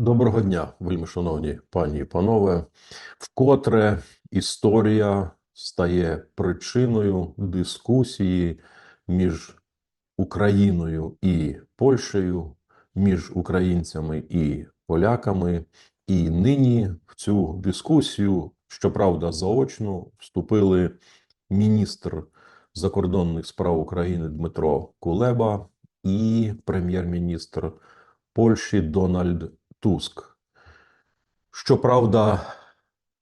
Доброго дня, вельми шановні пані і панове. Вкотре історія стає причиною дискусії між Україною і Польщею, між українцями і поляками. І нині в цю дискусію, щоправда, заочно вступили міністр закордонних справ України Дмитро Кулеба і прем'єр-міністр Польщі Дональд Туск. Щоправда,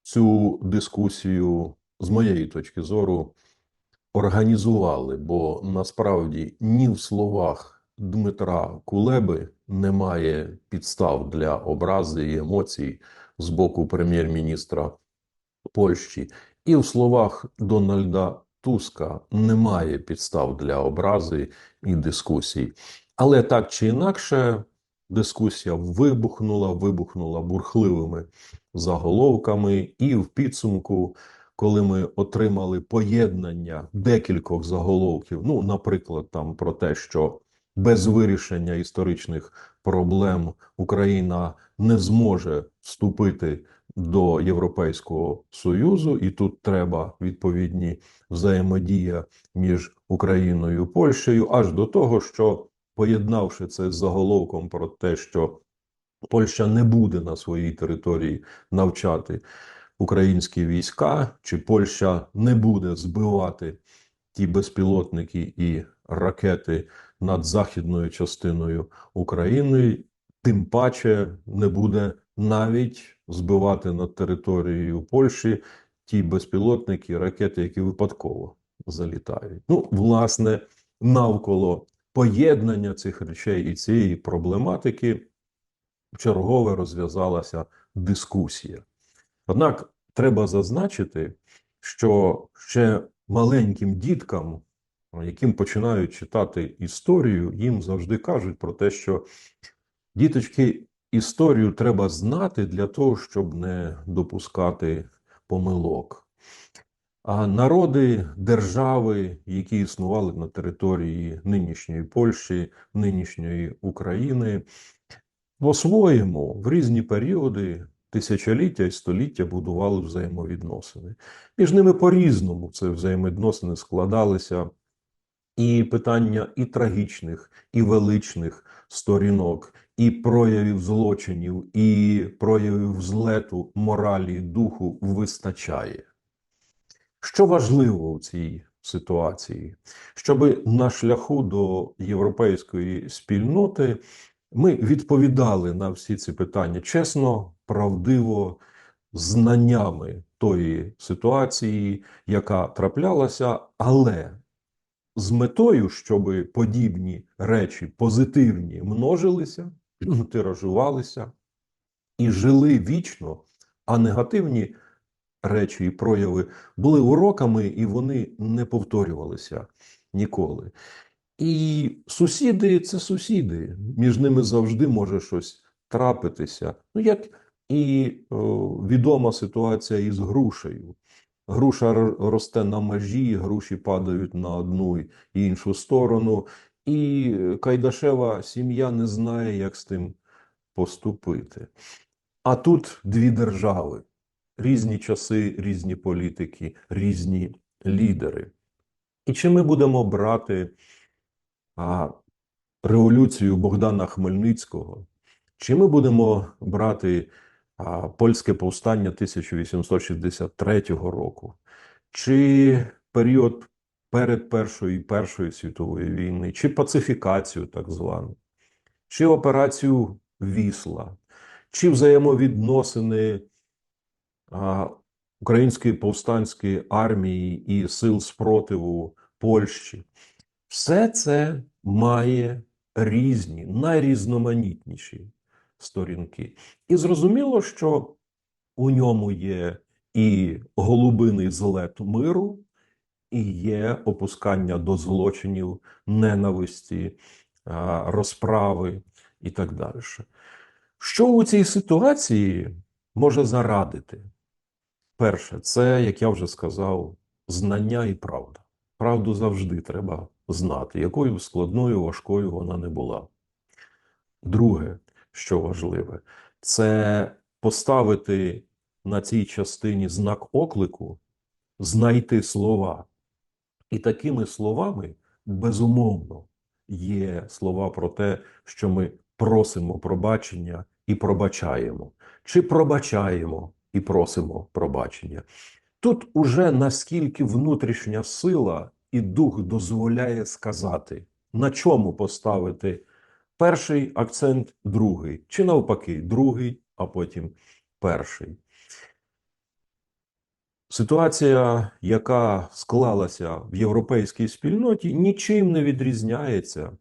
цю дискусію, з моєї точки зору, організували, бо насправді ні в словах Дмитра Кулеби немає підстав для образи і емоцій з боку прем'єр-міністра Польщі, і в словах Дональда Туска немає підстав для образи і дискусій. Але так чи інакше, дискусія вибухнула, вибухнула бурхливими заголовками, і в підсумку, коли ми отримали поєднання декількох заголовків, ну, наприклад, там про те, що без вирішення історичних проблем Україна не зможе вступити до Європейського Союзу, і тут треба відповідні взаємодія між Україною і Польщею, аж до того, що поєднавши це з заголовком про те, що Польща не буде на своїй території навчати українські війська, чи Польща не буде збивати ті безпілотники і ракети над західною частиною України, тим паче не буде навіть збивати над територією Польщі ті безпілотники ракети, які випадково залітають. Ну, власне, навколо поєднання цих речей і цієї проблематики чергове розв'язалася дискусія. Однак треба зазначити, що ще маленьким діткам, яким починають читати історію, їм завжди кажуть про те, що діточки, історію треба знати для того, щоб не допускати помилок. А народи, держави, які існували на території нинішньої Польщі, нинішньої України, по-своєму в різні періоди тисячоліття і століття будували взаємовідносини. Між ними по-різному це взаємовідносини складалися, і питання і трагічних, і величних сторінок, і проявів злочинів, і проявів злету моралі, духу вистачає. Що важливо у цій ситуації, щоб на шляху до європейської спільноти ми відповідали на всі ці питання чесно, правдиво, знаннями тої ситуації, яка траплялася, але з метою, щоб подібні речі позитивні множилися, тиражувалися і жили вічно, а негативні речі і прояви були уроками, і вони не повторювалися ніколи. І сусіди це сусіди, між ними завжди може щось трапитися. Ну, як і о, відома ситуація із грушею. Груша росте на межі, груші падають на одну і іншу сторону, і Кайдашева сім'я не знає, як з тим поступити. А тут дві держави, різні часи, різні політики, різні лідери. І чи ми будемо брати а, революцію Богдана Хмельницького, чи ми будемо брати а, польське повстання 1863 року, чи період перед Першою і Першою світовою війни, чи пацифікацію так звану, чи операцію Вісла, чи взаємовідносини Української повстанської армії і сил спротиву Польщі. Все це має різні, найрізноманітніші сторінки. І зрозуміло, що у ньому є і голубиний злет миру, і є опускання до злочинів, ненависті, розправи і так далі. Що у цій ситуації може зарадити? Перше, це, як я вже сказав, знання і правда. Правду завжди треба знати, якою складною, важкою вона не була. Друге, що важливе, це поставити на цій частині знак оклику, знайти слова. І такими словами, безумовно, є слова про те, що ми просимо пробачення і пробачаємо, чи пробачаємо і просимо пробачення. Тут уже наскільки внутрішня сила і дух дозволяє сказати, на чому поставити перший акцент, другий, чи навпаки, другий, а потім перший. Ситуація, яка склалася в європейській спільноті, нічим не відрізняється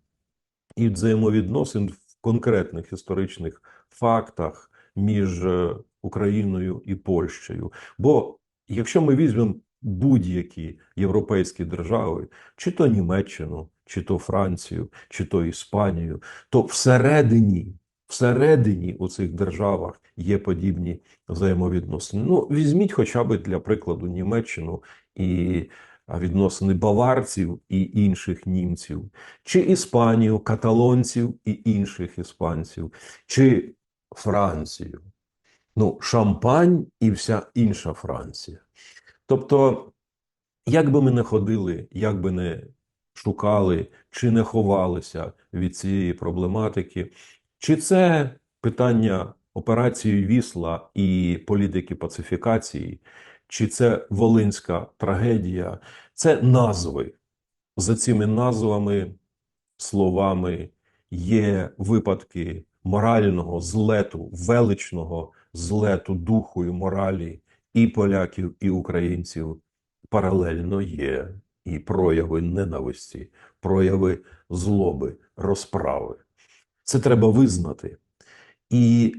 від взаємовідносин в конкретних історичних фактах між е, Україною і Польщею. Бо якщо ми візьмемо будь-які європейські держави, чи то Німеччину, чи то Францію, чи то Іспанію, то всередині, всередині у цих державах є подібні взаємовідносини. Ну, візьміть хоча б для прикладу Німеччину і відносини баварців і інших німців, чи Іспанію, каталонців і інших іспанців, чи Францію. Ну, Шампань і вся інша Франція. Тобто, як би ми не ходили, як би не шукали чи не ховалися від цієї проблематики, чи це питання операції Вісла і політики пацифікації, чи це Волинська трагедія, це назви. За цими назвами, словами є випадки морального злету, величного злету духу і моралі і поляків, і українців. Паралельно є і прояви ненависті, прояви злоби, розправи. Це треба визнати. І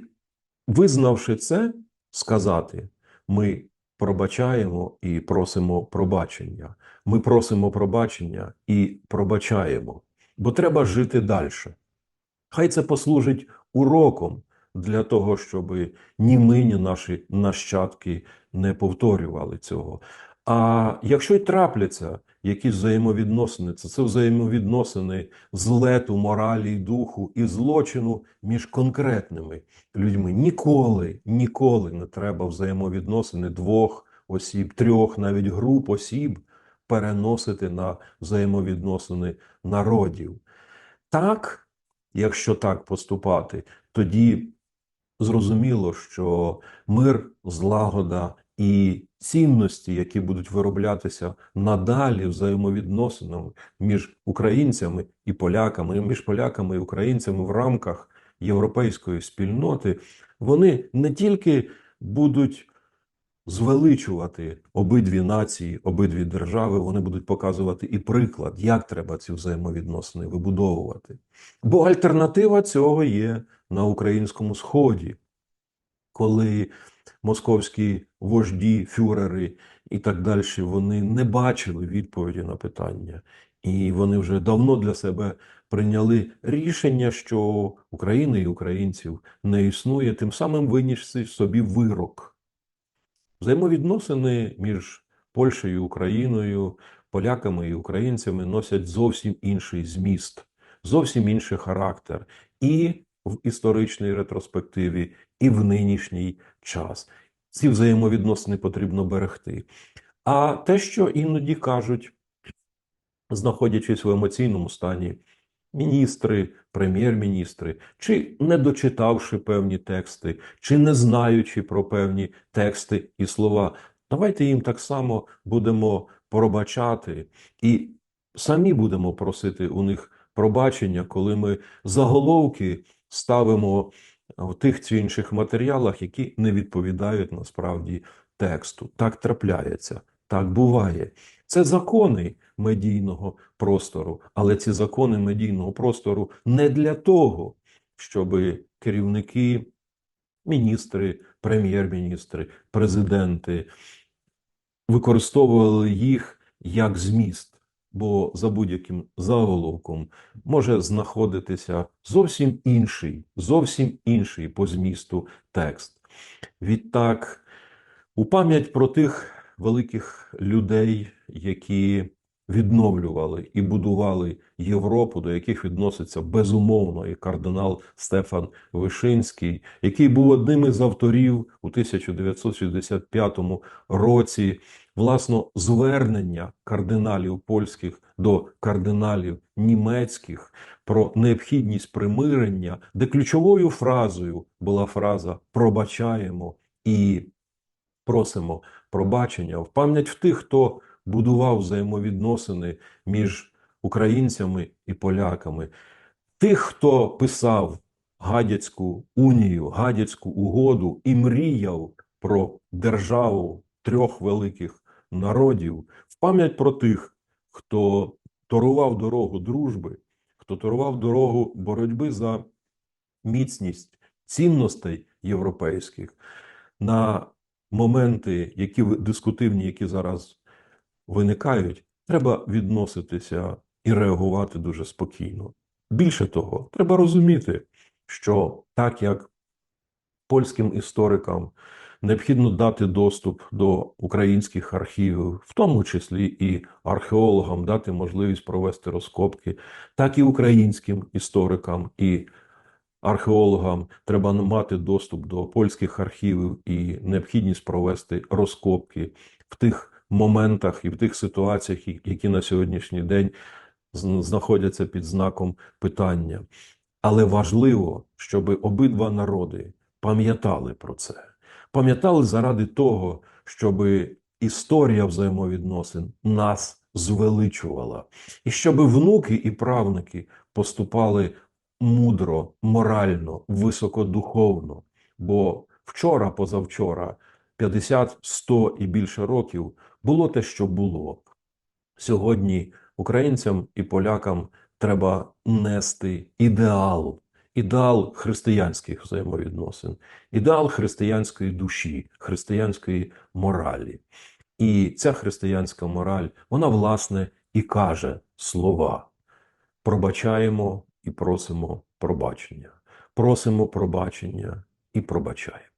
визнавши це, сказати, ми пробачаємо і просимо пробачення. Ми просимо пробачення і пробачаємо, бо треба жити далі. Хай це послужить уроком для того, щоб ні ми, ні наші нащадки не повторювали цього. А якщо й трапляться якісь взаємовідносини, це, це взаємовідносини злету, моралі, духу і злочину між конкретними людьми. Ніколи, ніколи не треба взаємовідносини двох осіб, трьох, навіть груп осіб переносити на взаємовідносини народів. Так, якщо так поступати, тоді зрозуміло, що мир, злагода і цінності, які будуть вироблятися надалі взаємовідносинами між українцями і поляками, між поляками і українцями в рамках європейської спільноти, вони не тільки будуть звеличувати обидві нації, обидві держави, вони будуть показувати і приклад, як треба ці взаємовідносини вибудовувати. Бо альтернатива цього є на українському сході, коли московські вожді, фюрери і так далі, вони не бачили відповіді на питання. І вони вже давно для себе прийняли рішення, що України і українців не існує, тим самим винісши собі вирок. Взаємовідносини між Польщею і Україною, поляками і українцями носять зовсім інший зміст, зовсім інший характер і в історичній ретроспективі, і в нинішній час. Ці взаємовідносини потрібно берегти. А те, що іноді кажуть, знаходячись в емоційному стані, міністри, прем'єр-міністри, чи не дочитавши певні тексти, чи не знаючи про певні тексти і слова, давайте їм так само будемо пробачати і самі будемо просити у них пробачення, коли ми заголовки ставимо в тих чи інших матеріалах, які не відповідають насправді тексту. Так трапляється, так буває. Це закони медійного простору, але ці закони медійного простору не для того, щоб керівники, міністри, прем'єр-міністри, президенти використовували їх як зміст. Бо за будь-яким заголовком може знаходитися зовсім інший, зовсім інший по змісту текст. Відтак, у пам'ять про тих великих людей, які відновлювали і будували Європу, до яких відноситься безумовно і кардинал Стефан Вишинський, який був одним із авторів у 1965 році власно звернення кардиналів польських до кардиналів німецьких про необхідність примирення, де ключовою фразою була фраза пробачаємо і просимо пробачення в пам'ять в тих, хто будував взаємовідносини між українцями і поляками, тих, хто писав Гадяцьку унію, Гадяцьку угоду і мріяв про державу трьох великих народів, в пам'ять про тих, хто торував дорогу дружби, хто торував дорогу боротьби за міцність цінностей європейських. На моменти, які дискутивні, які зараз виникають, треба відноситися і реагувати дуже спокійно. Більше того, треба розуміти, що так як польським історикам необхідно дати доступ до українських архівів, в тому числі і археологам дати можливість провести розкопки, так і українським історикам і археологам треба мати доступ до польських архівів і необхідність провести розкопки в тих моментах і в тих ситуаціях, які на сьогоднішній день знаходяться під знаком питання. Але важливо, щоб обидва народи пам'ятали про це. Пам'ятали заради того, щоб історія взаємовідносин нас звеличувала, і щоб внуки і правнуки поступали мудро, морально, високодуховно. Бо вчора, позавчора, 50, 100 і більше років було те, що було. Сьогодні українцям і полякам треба нести ідеал, ідеал християнських взаємовідносин, ідеал християнської душі, християнської моралі. І ця християнська мораль, вона, власне, і каже слова: пробачаємо і просимо пробачення, просимо пробачення і пробачаємо.